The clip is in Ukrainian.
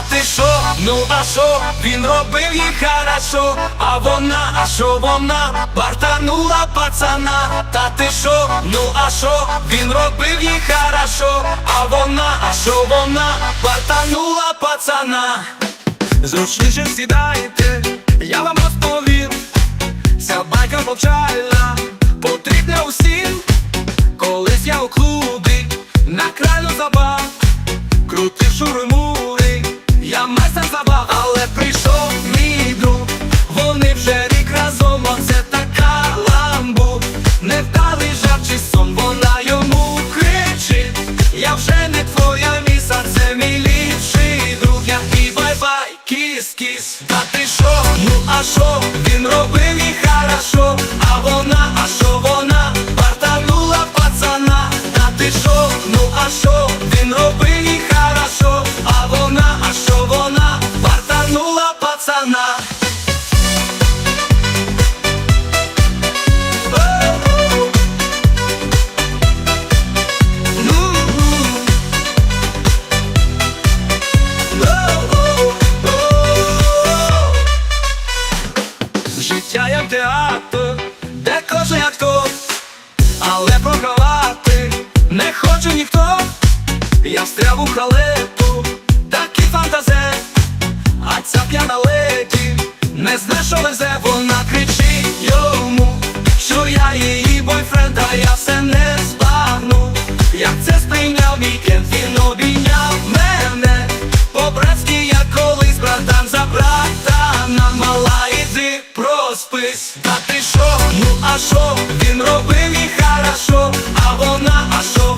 Та ти шо, ну а шо, він робив їй хорошо, а вона, а шо вона, бартанула пацана, та ти шо, ну а шо, він робив їй хорошо, а вона, а шо вона, бартанула пацана. Зручніше сідайте, я вам розповім, ця байка повчальна, потрібна усім. Колись я у клубі на краю забав, крутив шурмури, я месен забав, але прийшов мій друг, вони вже рік разом, оце така ламбу, невдалий жарт чи сон, вона йому кричить, я вже не твоя міса, це мій ліпший друг, я і бай-бай, кіс-кіс, та ти шо, ну а шо, він робив театр, де кожен актор, але програвати не хоче ніхто. Я встряв у халепу, такий фантазе, а ця п'яна леді не зна, що везе, вона кричить йому, що я її бойфренд, а я все не збагну. Як це сприйняв мій кент, він обійняв мене. По-братськи я колись братан за братана Мала іди проспись, та ти шо, ну а шо, він робив і хорошо, а вона, а що